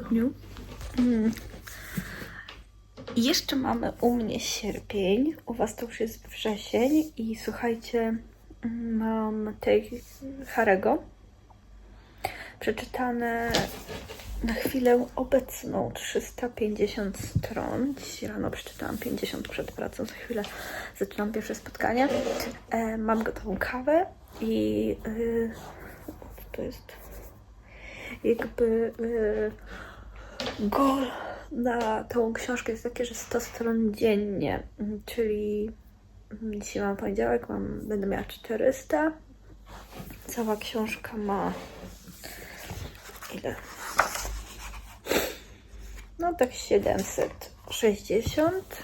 tygodniu. Mm. Jeszcze mamy u mnie sierpień, u Was to już jest wrzesień i słuchajcie, mam tej Harego przeczytane na chwilę obecną 350 stron. Dziś rano przeczytałam 50 przed pracą, za chwilę zaczynam pierwsze spotkanie. E, mam gotową kawę i y, to jest jakby y, goal na tą książkę jest takie, że 100 stron dziennie, Mm, czyli mm, dzisiaj mam poniedziałek, mam, będę miała 400. Cała książka ma ile? No tak 760,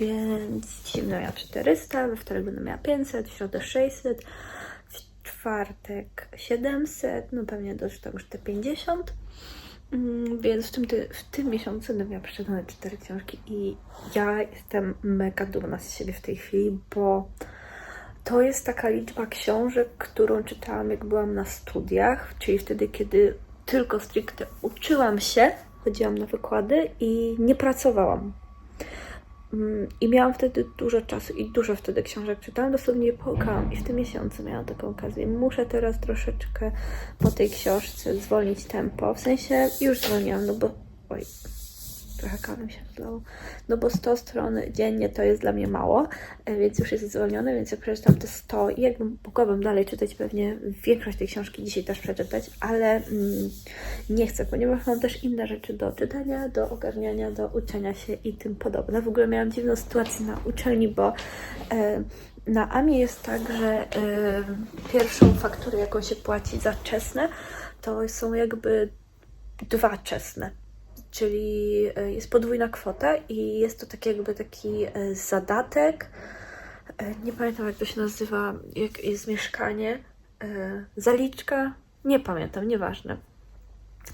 więc dzisiaj będę miała 400, we wtorek będę miała 500, w środę 600, w czwartek 700, no pewnie doczytam już te 50. Mm, Więc w tym, ty, w tym miesiącu będę miała przeczytane cztery książki i ja jestem mega dumna z siebie w tej chwili, bo to jest taka liczba książek, którą czytałam jak byłam na studiach, czyli wtedy, kiedy tylko stricte uczyłam się, chodziłam na wykłady i nie pracowałam. Mm, I miałam wtedy dużo czasu i dużo wtedy książek czytałam, dosłownie je połkałam i w tym miesiącu miałam taką okazję. Muszę teraz troszeczkę po tej książce zwolnić tempo, w sensie już zwolniłam, no bo oj, trochę kawy mi się zlało, no bo 100 stron dziennie to jest dla mnie mało, e, więc już jest zwolnione, więc ja przeczytam te 100 i jakbym mogłabym dalej czytać pewnie większość tej książki dzisiaj też przeczytać, ale mm, nie chcę, ponieważ mam też inne rzeczy do czytania, do ogarniania, do uczenia się i tym podobne. W ogóle miałam dziwną sytuację na uczelni, bo e, na AMI jest tak, że e, pierwszą fakturę, jaką się płaci za czesne, to są jakby dwa czesne. Czyli e, jest podwójna kwota i jest to taki jakby taki e, zadatek. E, Nie pamiętam jak to się nazywa, jak jest mieszkanie. Zaliczka? Nie pamiętam, nieważne.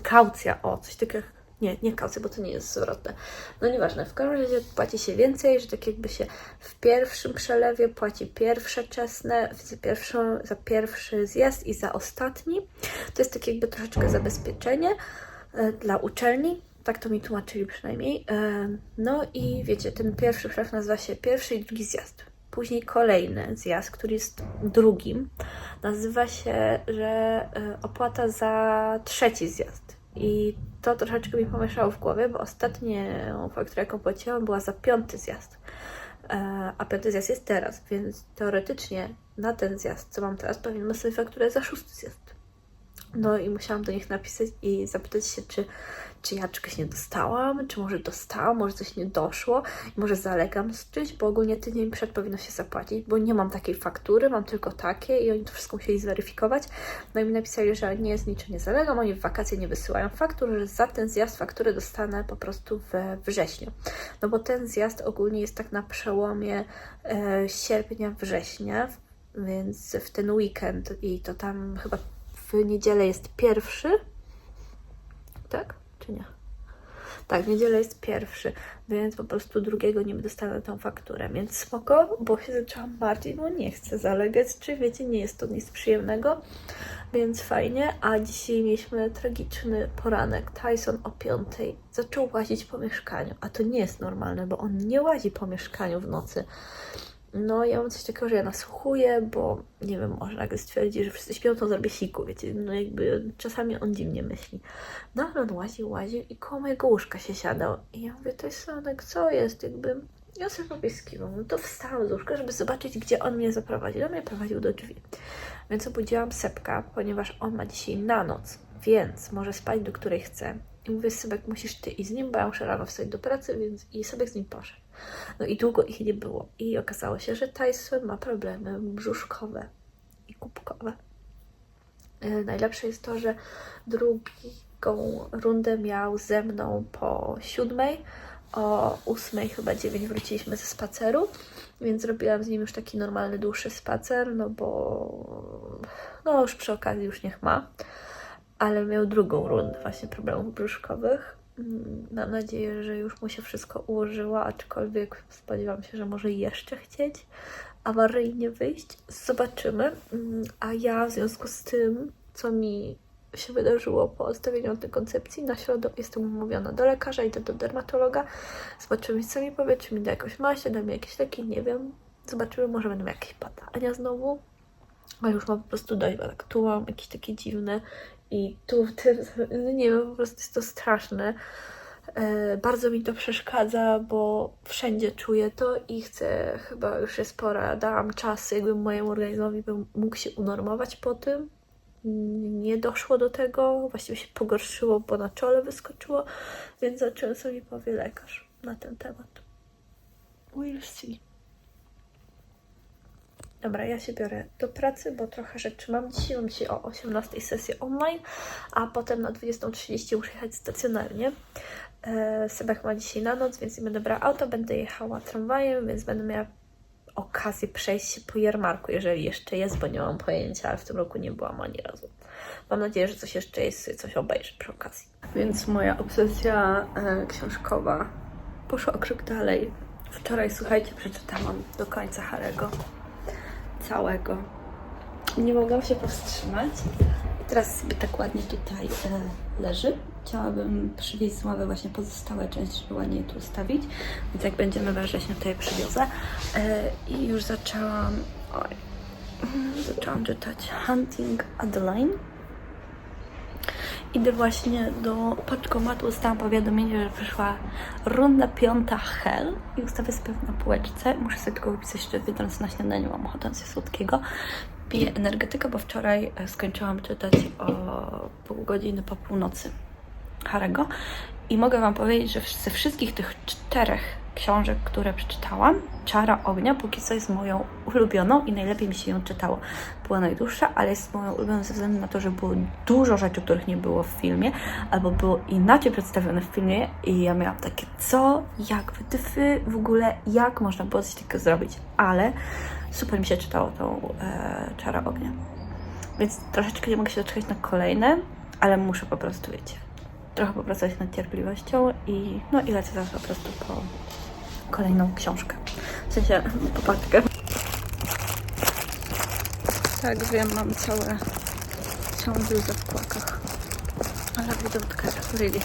Kaucja, o, coś takiego. Nie, nie kaucja, bo to nie jest zwrotne. No nieważne, w każdym razie płaci się więcej, że tak jakby się w pierwszym przelewie płaci pierwsze czesne, za, pierwszą, za pierwszy zjazd i za ostatni. To jest takie jakby troszeczkę zabezpieczenie dla uczelni. Tak to mi tłumaczyli przynajmniej. E, No i wiecie, ten pierwszy przelew nazywa się pierwszy i drugi zjazd. Później kolejny zjazd, który jest drugim, nazywa się, że e, opłata za trzeci zjazd. I to troszeczkę mi pomieszało w głowie, bo ostatnią fakturę, jaką płaciłam, była za piąty zjazd. E, A piąty zjazd jest teraz, więc teoretycznie na ten zjazd, co mam teraz, powinnam sobie fakturę za szósty zjazd. No i musiałam do nich napisać i zapytać się, czy, czy ja czegoś nie dostałam, czy może dostałam, może coś nie doszło, może zalegam z czymś, bo ogólnie tydzień przed powinno się zapłacić, bo nie mam takiej faktury, mam tylko takie i oni to wszystko musieli zweryfikować. No i mi napisali, że nie jest niczym nie zalegam, oni w wakacje nie wysyłają faktur, że za ten zjazd fakturę dostanę po prostu we wrześniu. No bo ten zjazd ogólnie jest tak na przełomie e, sierpnia, września, więc w ten weekend i to tam chyba w niedzielę jest pierwszy, tak? Czy nie? Tak, w niedzielę jest pierwszy, więc po prostu drugiego nie dostanę tą fakturę, więc spoko, bo się zaczęłam martwić, bo nie chcę zalegać, czy wiecie, nie jest to nic przyjemnego, więc fajnie, a dzisiaj mieliśmy tragiczny poranek. Tyson o piątej zaczął łazić po mieszkaniu, a to nie jest normalne, bo on nie łazi po mieszkaniu w nocy. No, ja mam coś takiego, że ja nasłuchuję, bo nie wiem, może nagle stwierdzi, że wszyscy śpią, to zrobię siku, wiecie, no jakby czasami on dziwnie myśli. No, ale on łaził, łaził i koło mojego łóżka się siadał. I ja mówię, to jest Sonek, co jest, jakby... Ja sobie popieskiwam, no to wstałam z łóżka, żeby zobaczyć, gdzie on mnie zaprowadził. On mnie prowadził do drzwi. Więc obudziłam Sepka, ponieważ on ma dzisiaj na noc, więc może spać do której chce. I mówię, Sebek, musisz ty iść z nim, bo ja muszę rano wstać do pracy, więc i Sebek z nim poszedł. No i długo ich nie było. I okazało się, że Tyson ma problemy brzuszkowe i kubkowe. E, Najlepsze jest to, że drugą rundę miał ze mną po siódmej. O ósmej, chyba dziewięć wróciliśmy ze spaceru, więc zrobiłam z nim już taki normalny, dłuższy spacer, no bo no już przy okazji już niech ma. Ale miał drugą rundę właśnie problemów brzuszkowych. Mam nadzieję, że już mu się wszystko ułożyło, aczkolwiek spodziewam się, że może jeszcze chcieć awaryjnie wyjść. Zobaczymy. Mm, A ja w związku z tym, co mi się wydarzyło po odstawieniu antykoncepcji. Na środę jestem umówiona do lekarza, idę do dermatologa. Zobaczymy, co mi powie, czy mi da jakąś maść, da mi jakieś leki, nie wiem. Zobaczymy, może będą jakieś badania znowu. Ale już mam po prostu dość, bo tak tu mam jakieś takie dziwne i tu no nie wiem, po prostu jest to straszne. E, bardzo mi to przeszkadza, bo wszędzie czuję to i chcę, chyba już jest pora, dałam czas jakby mojemu organizmowi, bym mógł się unormować po tym. Nie doszło do tego, właściwie się pogorszyło, bo na czole wyskoczyło, więc zobaczymy, co mi powie lekarz na ten temat. We'll see. Dobra, ja się biorę do pracy, bo trochę rzeczy mam dzisiaj. Mam dzisiaj o 18 sesję online, a potem na 20.30 muszę jechać stacjonarnie. E, Sebek ma dzisiaj na noc, więc nie będę brała auto, będę jechała tramwajem, więc będę miała okazję przejść się po jarmarku, jeżeli jeszcze jest, bo nie mam pojęcia, ale w tym roku nie byłam ani razu. Mam nadzieję, że coś jeszcze jest, coś obejrzę przy okazji. Więc moja obsesja e, książkowa poszła o krok dalej. Wczoraj, słuchajcie, przeczytałam do końca Harego. Całego. Nie mogłam się powstrzymać. Teraz sobie tak ładnie tutaj e, leży. Chciałabym przywieźć z ławy właśnie pozostałe części, żeby ładnie je tu ustawić. Więc jak będziemy we wrześniu, to je przywiozę. E, I już zaczęłam... Oj, zaczęłam czytać Hunting Adeline. Idę właśnie do paczkomatu, dostałam powiadomienie, że wyszła runda piąta Hell i ustawię sobie na półeczce. Muszę sobie tylko wypisać jeszcze wiedząc na śniadaniu, mam ochotę coś słodkiego. Piję energetykę, bo wczoraj e, skończyłam czytać o pół godziny po północy Harego i mogę Wam powiedzieć, że ze wszystkich tych czterech książek, które przeczytałam, Czara Ognia póki co jest moją ulubioną i najlepiej mi się ją czytało. Była najdłuższa, ale jest moją ulubioną ze względu na to, że było dużo rzeczy, których nie było w filmie, albo było inaczej przedstawione w filmie i ja miałam takie, co, jak, wytyfy, w ogóle, jak można było coś takiego zrobić, ale super mi się czytało tą e, Czara Ognia. Więc troszeczkę nie mogę się doczekać na kolejne, ale muszę po prostu, wiecie, trochę popracować nad cierpliwością i no i lecę zaraz po prostu po kolejną książkę. W sensie popadkę. Tak, wiem, mam całe bluzę w kłakach. Ale widzę od really.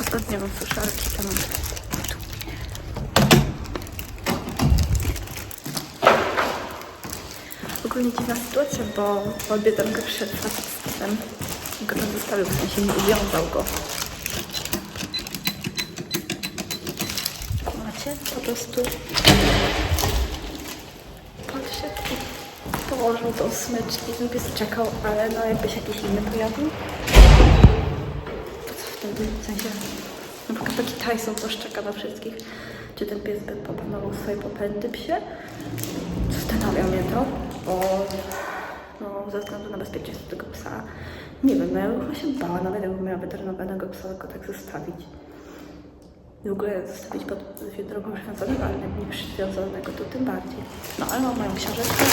Ostatnio mam suszarki, to mam Ogólnie dziwna sytuacja, bo po biedankę przyszedł facet z psem go tam zostawił, w sensie nie uwiązał go. Macie po prostu patrzcie, tu położył tą smyczkę i ten pies czekał, ale no jakby się jakiś inny pojawił, to co wtedy? W sensie, na przykład taki Tyson to szczeka na wszystkich. Czy ten pies by popanował swoje popędy psie? Zastanawia mnie to, bo no, ze względu na bezpieczeństwo tego psa, nie wiem, no ja bym chyba się bała, nawet jakbym miała weterynowanego psa, go tak zostawić. W ogóle zostawić pod drogą przywiązanego, ale nie przywiązanego, to tym bardziej. No, ale mam moją książeczkę.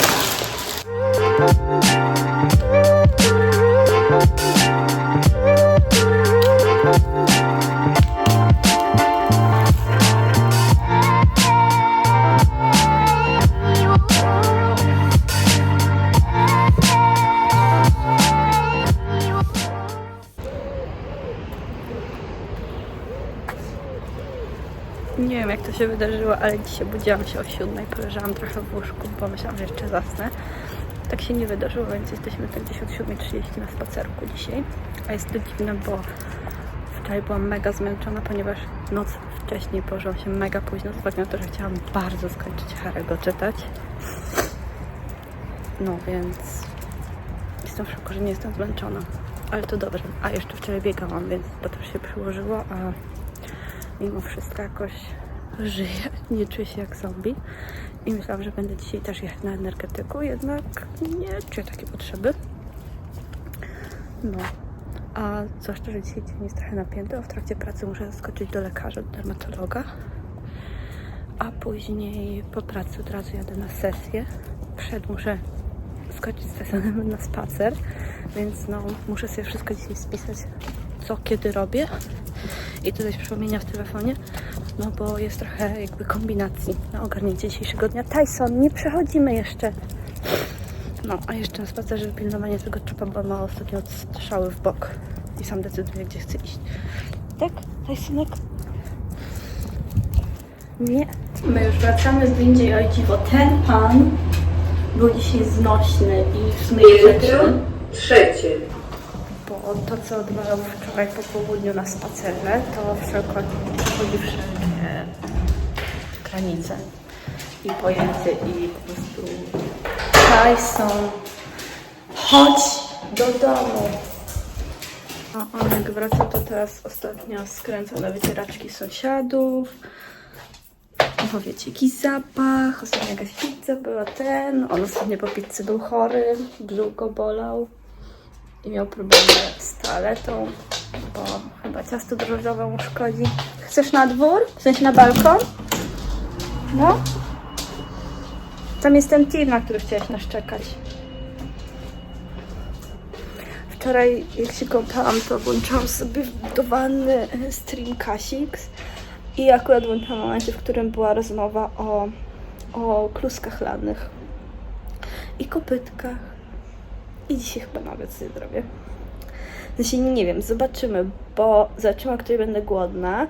Się wydarzyło, ale dzisiaj budziłam się o siódmej, poleżałam trochę w łóżku, bo myślałam, że jeszcze zasnę. Tak się nie wydarzyło, więc jesteśmy tak gdzieś od 7.30 na spacerku dzisiaj. A jest to dziwne, bo wczoraj byłam mega zmęczona, ponieważ noc wcześniej położyłam się mega późno, z na to, że chciałam bardzo skończyć Harry'ego czytać. No więc jestem w szoku, że nie jestem zmęczona. Ale to dobrze. A jeszcze wczoraj biegałam, więc to też się przyłożyło, a mimo wszystko jakoś żyję, nie czuję się jak zombie. I myślałam, że będę dzisiaj też jechać na energetyku, jednak nie czuję takiej potrzeby. No, a zwłaszcza, że dzisiaj dzień jest trochę napięty, a w trakcie pracy muszę skoczyć do lekarza, do dermatologa. A później po pracy od razu jadę na sesję. Przed muszę skoczyć z Tysonem na spacer, więc no muszę sobie wszystko dzisiaj spisać, co kiedy robię i dodać przypomnienia w telefonie, no bo jest trochę jakby kombinacji na ogarnięcie dzisiejszego dnia. Tyson, nie przechodzimy jeszcze. No, a jeszcze na spacerze pilnowanie tego czupa, bo ma ostatnio strzały w bok. I sam decyduje, gdzie chce iść. Tak? Daj synek? Nie. My już wracamy z windzie i oj dziwo, ten pan był dzisiaj znośny i w sumie grzeczny. Trzecie. Bo to, co odmawiał wczoraj po południu na spacerze, to wszelko przechodzi wszelkie granice i pojęcie i po prostu Tyson, chodź do domu. A on jak wraca, to teraz ostatnio skręca na wycieraczki sąsiadów. Bo wiecie, jakiś zapach, ostatnio jakaś pizza była ten, on ostatnio po pizzy był chory, brzuch go bolał i miał problemy z toaletą, bo chyba ciasto drożdżowe mu szkodzi. Chcesz na dwór? W sensie na balkon? No? Tam jest ten tir, na który chciałeś nas czekać. Wczoraj, jak się kąpałam, to włączałam sobie do wanny stream Kasix i akurat włączyłam momencie, w którym była rozmowa o, o kluskach lanych i kopytkach. I dzisiaj chyba nawet sobie zrobię. Sensie nie wiem, zobaczymy, bo zobaczymy, o której będę głodna.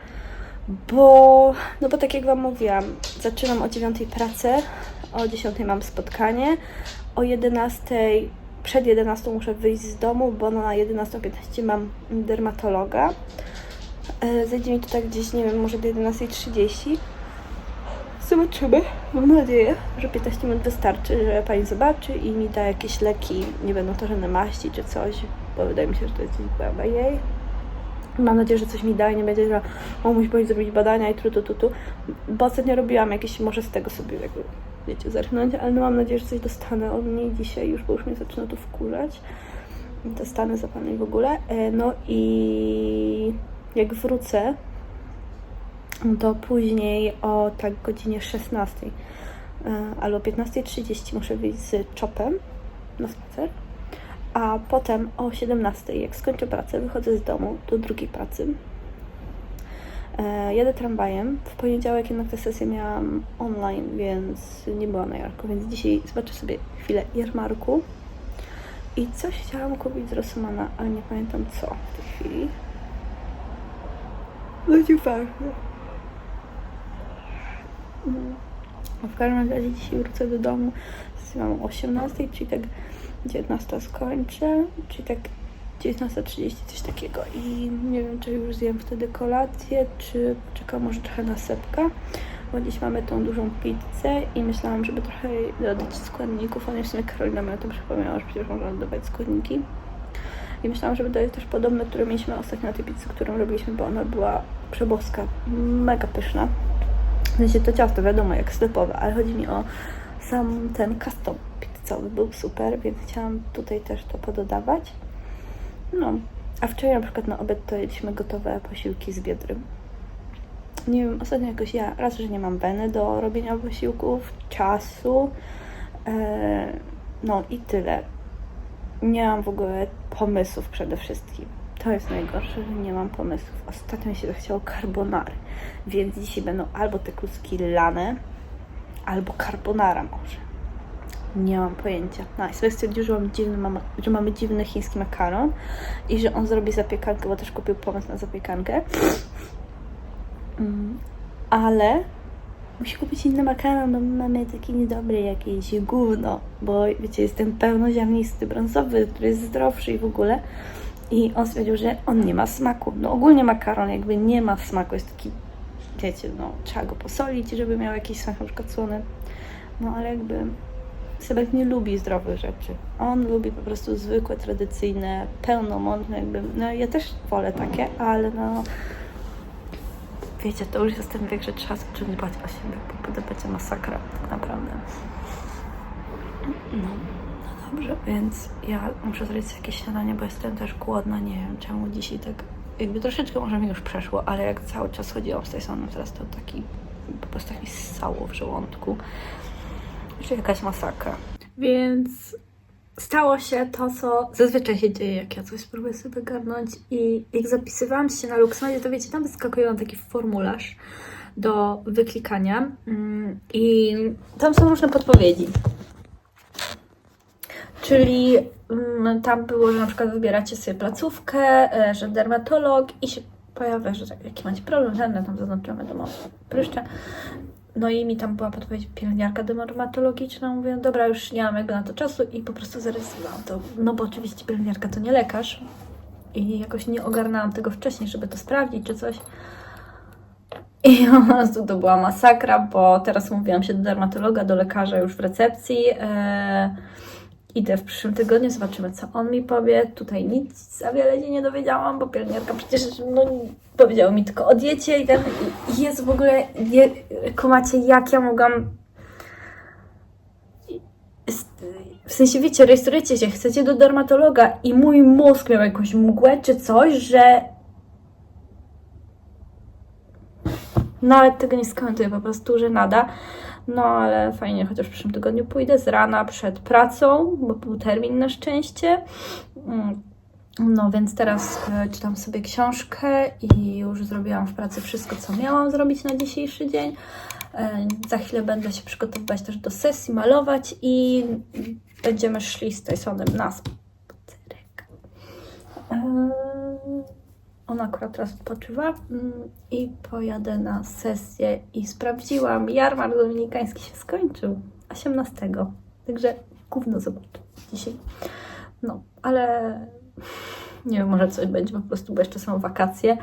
Bo, no bo tak jak Wam mówiłam, zaczynam o 9 pracę, o 10 mam spotkanie, o 11, przed 11 muszę wyjść z domu, bo na 11.15 mam dermatologa. E, Zajdzie mi to tak gdzieś, nie wiem, może do 11.30. Zobaczymy. Mam nadzieję, że 15 minut wystarczy, że pani zobaczy i mi da jakieś leki. Nie będą to żadne maści czy coś, bo wydaje mi się, że to jest baba jej. Mam nadzieję, że coś mi da i nie będzie, że o, musi pani zrobić badania i tu, tu, tu, tu. Bo ostatnio robiłam jakieś, może z tego sobie jakby, wiecie, zerknąć, ale no mam nadzieję, że coś dostanę od niej dzisiaj już, bo już mnie zaczyna to wkurzać. Te stany zapalne i w ogóle. E, No i jak wrócę, to później o tak godzinie 16 e, albo 15.30 muszę wyjść z czopem na spacer. A potem o 17, jak skończę pracę, wychodzę z domu do drugiej pracy. E, jadę tramwajem. W poniedziałek jednak tę sesję miałam online, więc nie była na jarku, więc dzisiaj zobaczę sobie chwilę jarmarku. I coś chciałam kupić z Rossmana, ale nie pamiętam co w tej chwili. No ważne. A W każdym razie dzisiaj wrócę do domu. Sesję mam o 18, czyli tak 19 skończę, czyli tak 19.30 coś takiego i nie wiem czy już zjem wtedy kolację, czy poczekam może trochę na sepka, bo dziś mamy tą dużą pizzę i myślałam, żeby trochę dodać składników, a nie w sumie Karolina mi o tym przypomniała, że przecież można dodawać składniki. I myślałam, żeby dodać też podobne, które mieliśmy ostatnio na tej pizzy, którą robiliśmy, bo ona była przeboska, mega pyszna. Sensie to ciasto, wiadomo, jak sklepowe, ale chodzi mi o sam ten custom pizzowy, był super, więc chciałam tutaj też to pododawać. No, a wczoraj na przykład na obiad to jedliśmy gotowe posiłki z Biedry. Nie wiem, ostatnio jakoś ja raz, że nie mam weny do robienia posiłków, czasu, e, no i tyle. Nie mam w ogóle pomysłów przede wszystkim. To jest najgorsze, że nie mam pomysłów. Ostatnio mi się chciało carbonary, więc dzisiaj będą albo te kluski lane, albo carbonara może. Nie mam pojęcia. No i sobie stwierdził, że, mam dziwny, mama, że mamy dziwny chiński makaron i że on zrobi zapiekankę, bo też kupił pomysł na zapiekankę. Mm, ale musi kupić inny makaron, bo my mamy taki niedobry jakieś gówno, bo wiecie, jest ten pełnoziarnisty, brązowy, który jest zdrowszy i w ogóle. I on stwierdził, że on nie ma smaku. No ogólnie makaron jakby nie ma smaku, jest taki, wiecie, no trzeba go posolić, żeby miał jakiś smak, na przykład słony. No ale jakby Sebek nie lubi zdrowych rzeczy. On lubi po prostu zwykłe, tradycyjne, pełnomądne jakby. No ja też wolę takie, ale no... Wiecie, to już jest ten wiek, że trzeba zacząć dbać o siebie, bo potem będzie masakra tak naprawdę. No dobrze, więc ja muszę zrobić jakieś śniadanie, bo jestem też głodna. Nie wiem czemu dzisiaj tak... Jakby troszeczkę może mi już przeszło, ale jak cały czas chodziłam z strony, teraz to taki... Po prostu jakieś ssało w żołądku. Czy jakaś masakra. Więc stało się to, co zazwyczaj się dzieje, jak ja coś spróbuję sobie garnąć. I jak zapisywałam się na Luxmedzie, to wiecie, tam wyskakuje nam taki formularz do wyklikania. Mm, I tam są różne podpowiedzi. Czyli mm, tam było, że na przykład wybieracie sobie placówkę, e, że dermatolog i się pojawia, że tak, jaki macie problem, żadne tam zaznaczyłem, wiadomo, pryszcze. No i mi tam była podpowiedź pielęgniarka dermatologiczna. Mówię, dobra, już nie mam jakby na to czasu i po prostu zarejestrowałam to. No bo oczywiście pielęgniarka to nie lekarz i jakoś nie ogarnęłam tego wcześniej, żeby to sprawdzić czy coś. I po prostu to była masakra, bo teraz mówiłam się do dermatologa, do lekarza już w recepcji. E, idę w przyszłym tygodniu, zobaczymy co on mi powie. Tutaj nic za wiele się nie dowiedziałam, bo pielęgniarka przecież no, powiedziała mi tylko o diecie i i jest w ogóle, nie, kumacie jak ja mogłam w sensie wiecie, rejestrujecie się, chcecie do dermatologa i mój mózg miał jakąś mgłę czy coś, że nawet tego nie skomentuję, po prostu, że nada. No ale fajnie, chociaż w przyszłym tygodniu pójdę z rana przed pracą, bo był termin na szczęście. Mm. No więc teraz e, czytam sobie książkę i już zrobiłam w pracy wszystko, co miałam zrobić na dzisiejszy dzień. E, Za chwilę będę się przygotowywać też do sesji, malować i będziemy szli z Tysonem na spacerek. E, Ona akurat teraz odpoczywa mm, i pojadę na sesję i sprawdziłam, jarmark dominikański się skończył 18. Także gówno zobaczę dzisiaj. No, ale nie wiem, może coś będzie po prostu, bo jeszcze są wakacje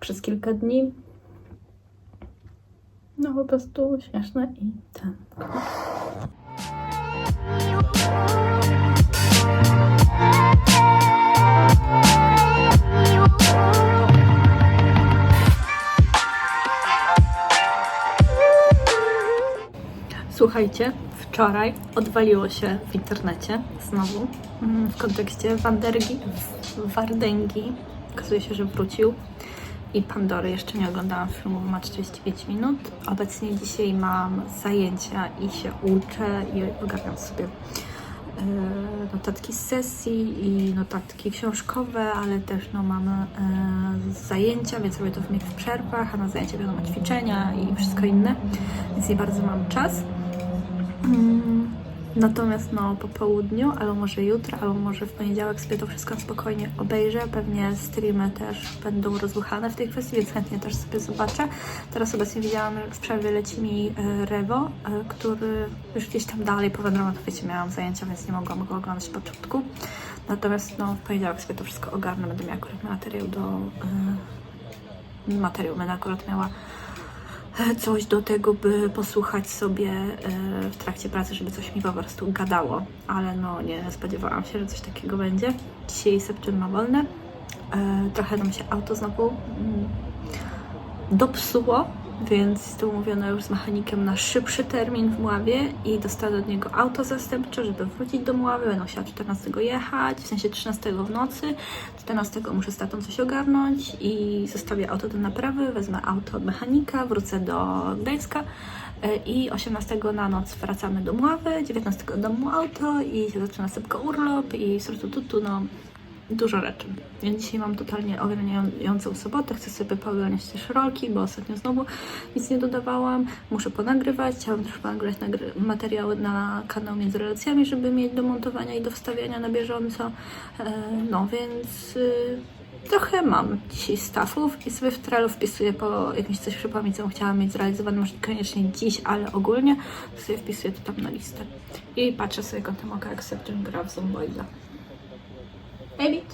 przez kilka dni. No po prostu śmieszne i ten. Słuchajcie, wczoraj odwaliło się w internecie znowu mm, w kontekście Wandergi, Wardęgi. Okazuje się, że wrócił. I Pandory jeszcze nie oglądałam filmu, ma 45 minut. Obecnie dzisiaj mam zajęcia i się uczę i ogarniam sobie e, notatki z sesji i notatki książkowe, ale też no, mamy e, zajęcia, więc robię to w w przerwach, a na zajęcia wiadomo ćwiczenia i wszystko inne, więc nie bardzo mam czas. Mm, Natomiast no po południu, albo może jutro, albo może w poniedziałek sobie to wszystko spokojnie obejrzę. Pewnie streamy też będą rozbuchane w tej kwestii, więc chętnie też sobie zobaczę. Teraz obecnie widziałam, że w przerwie leci mi e, Rewo, e, który już gdzieś tam dalej powędrował. To wiecie, miałam zajęcia, więc nie mogłam go oglądać z początku. Natomiast no w poniedziałek sobie to wszystko ogarnę. Będę miała akurat materiał do... E, materiał będę akurat miała coś do tego, by posłuchać sobie e, w trakcie pracy, żeby coś mi po prostu gadało, ale no nie spodziewałam się, że coś takiego będzie. Dzisiaj Sepczyn ma wolne. E, Trochę nam się auto znowu mm, dopsuło, więc jestem umówiona już z mechanikiem na szybszy termin w Mławie i dostanę od niego auto zastępcze, żeby wrócić do Mławy. Będę musiała 14 jechać, w sensie 13 w nocy. 14 muszę z tatą coś ogarnąć i zostawię auto do naprawy, wezmę auto od mechanika, wrócę do Gdańska e, i 18 na noc wracamy do Mławy, 19 do domu auto i się zaczyna szybko urlop i surtututu, no dużo rzeczy. Więc dzisiaj mam totalnie ogarniającą sobotę. Chcę sobie poogarniać też rolki, bo ostatnio znowu nic nie dodawałam. Muszę ponagrywać. Chciałam też ponagrywać nagry- materiały na kanał między relacjami, żeby mieć do montowania i do wstawiania na bieżąco. E, no więc y, trochę mam dzisiaj stafów i sobie w Trello wpisuję po jakimś coś przypomnieć, co chciałam mieć zrealizowane, może niekoniecznie dziś, ale ogólnie sobie wpisuję to tam na listę. I patrzę sobie kątem oka, jak September gra w Zomboida. Maybe.